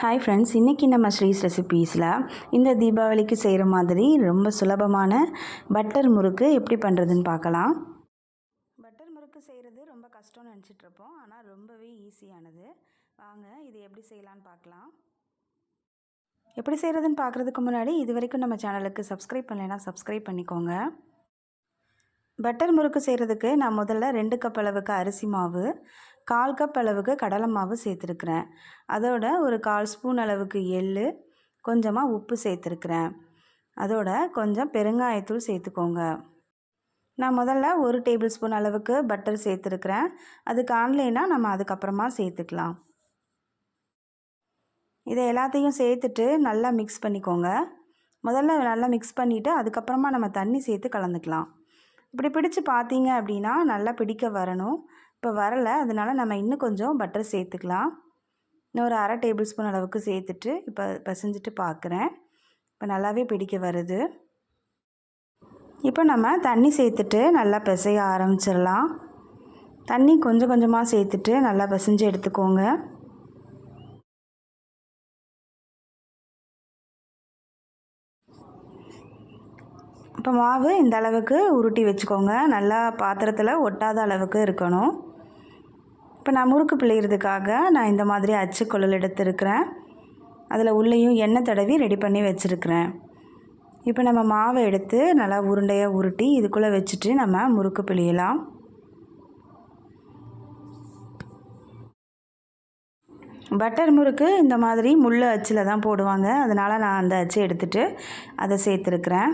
Hi friends இன்றைக்கி நம்ம ஸ்ரீஸ் ரெசிபீஸில் இந்த தீபாவளிக்கு செய்கிற மாதிரி ரொம்ப சுலபமான பட்டர் முறுக்கு எப்படி பண்ணுறதுன்னு பார்க்கலாம். பட்டர் முறுக்கு செய்கிறது ரொம்ப கஷ்டம்னு நினச்சிட்ருப்போம் ஆனால் ரொம்பவே ஈஸியானது வாங்க இது எப்படி செய்யலான்னு பார்க்கலாம். எப்படி செய்கிறதுன்னு பார்க்குறதுக்கு முன்னாடி இது வரைக்கும் நம்ம சேனலுக்கு சப்ஸ்கிரைப் பண்ணலைன்னா சப்ஸ்கிரைப் பண்ணிக்கோங்க. பட்டர் முறுக்கு செய்கிறதுக்கு நான் முதல்ல ரெண்டு கப் அளவுக்கு அரிசி மாவு கால் கப் அளவுக்கு கடலை மாவு சேர்த்துருக்குறேன். அதோட ஒரு கால் ஸ்பூன் அளவுக்கு எள் கொஞ்சமாக உப்பு சேர்த்துருக்குறேன். அதோட கொஞ்சம் பெருங்காயத்தூள் சேர்த்துக்கோங்க. நான் முதல்ல ஒரு டேபிள் ஸ்பூன் அளவுக்கு பட்டர் சேர்த்துருக்குறேன். அதுக்கு ஆன்லைனாக நம்ம அதுக்கப்புறமா சேர்த்துக்கலாம். இதை எல்லாத்தையும் சேர்த்துட்டு நல்லா மிக்ஸ் பண்ணிக்கோங்க. முதல்ல நல்லா மிக்ஸ் பண்ணிவிட்டு அதுக்கப்புறமா நம்ம தண்ணி சேர்த்து கலந்துக்கலாம். இப்படி பிடிச்சு பார்த்தீங்க அப்படின்னா நல்லா பிடிக்க வரணும். இப்போ வரலை. அதனால் நம்ம இன்னும் கொஞ்சம் பட்டர் சேர்த்துக்கலாம். இன்னும் ஒரு அரை டேபிள் ஸ்பூன் அளவுக்கு சேர்த்துட்டு இப்போ பசைஞ்சிட்டு பார்க்குறேன் இப்போ நல்லாவே பிடிக்க வருது. இப்போ நம்ம தண்ணி சேர்த்துட்டு நல்லா பிசைய ஆரம்பிச்சிடலாம். தண்ணி கொஞ்சம் கொஞ்சமாக சேர்த்துட்டு நல்லா பிசைஞ்சு எடுத்துக்கோங்க. இப்போ மாவு இந்த அளவுக்கு உருட்டி வச்சுக்கோங்க. நல்லா பாத்திரத்தில் ஒட்டாத அளவுக்கு இருக்கணும். இப்போ நான் முறுக்கு பிழையிறதுக்காக நான் இந்த மாதிரி அச்சு குழல் எடுத்துருக்கிறேன். அதில் உள்ளேயும் எண்ணெய் தடவி ரெடி பண்ணி வச்சுருக்கிறேன். இப்போ நம்ம மாவை எடுத்து நல்லா உருண்டையாக உருட்டி இதுக்குள்ளே வச்சுட்டு நம்ம முறுக்கு பிழியலாம். பட்டர் முறுக்கு இந்த மாதிரி முள் அச்சில் தான் போடுவாங்க. அதனால் நான் அந்த அச்சு எடுத்துகிட்டு அதை சேர்த்துருக்குறேன்.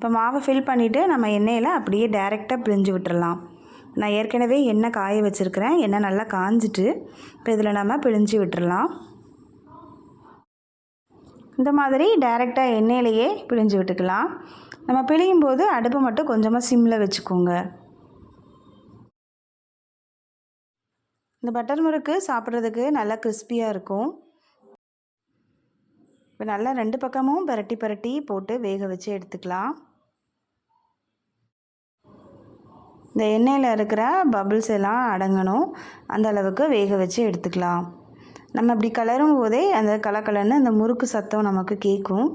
இப்போ மாவை ஃபில் பண்ணிவிட்டு நம்ம எண்ணெயில் அப்படியே டைரெக்டாக பிழிஞ்சு விட்டுறலாம். நான் ஏற்கனவே எண்ணெய் காய வச்சுருக்கிறேன். எண்ணெய் நல்லா காஞ்சிட்டு இப்போ இதில் நம்ம பிழிஞ்சு விட்டுறலாம். இந்த மாதிரி டைரெக்டாக எண்ணெயிலையே பிழிஞ்சு விட்டுக்கலாம். நம்ம பிழியும் போது அடுப்பு மட்டும் கொஞ்சமாக சிம்மில் வச்சுக்கோங்க. இந்த பட்டர் முறுக்கு சாப்பிட்றதுக்கு நல்லா கிறிஸ்பியாக இருக்கும். இப்போ நல்லா ரெண்டு பக்கமும் பரட்டி பரட்டி போட்டு வேக வச்சு எடுத்துக்கலாம். இந்த எண்ணெயில் இருக்கிற பபிள்ஸ் எல்லாம் அடங்கணும். அந்த அளவுக்கு வேக வச்சு எடுத்துக்கலாம். நம்ம இப்படி கலரும் போதே அந்த கலக்கலன்னு அந்த முறுக்கு சத்தம் நமக்கு கேட்கும்.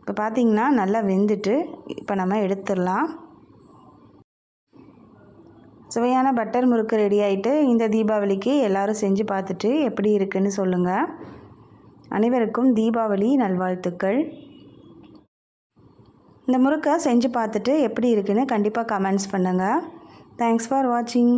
இப்போ பார்த்திங்கன்னா நல்லா வெந்துட்டு இப்போ நம்ம எடுத்துடலாம். சுவையான பட்டர் முறுக்கு ரெடி ஆகிட்டு இந்த தீபாவளிக்கு எல்லோரும் செஞ்சு பார்த்துட்டு எப்படி இருக்குன்னு சொல்லுங்கள் அனைவருக்கும் தீபாவளி நல்வாழ்த்துக்கள். இந்த முறுக்கை செஞ்சு பார்த்துட்டு எப்படி இருக்குன்னு கண்டிப்பாக கமெண்ட்ஸ் பண்ணுங்கள் தேங்க்ஸ் ஃபார் வாட்சிங்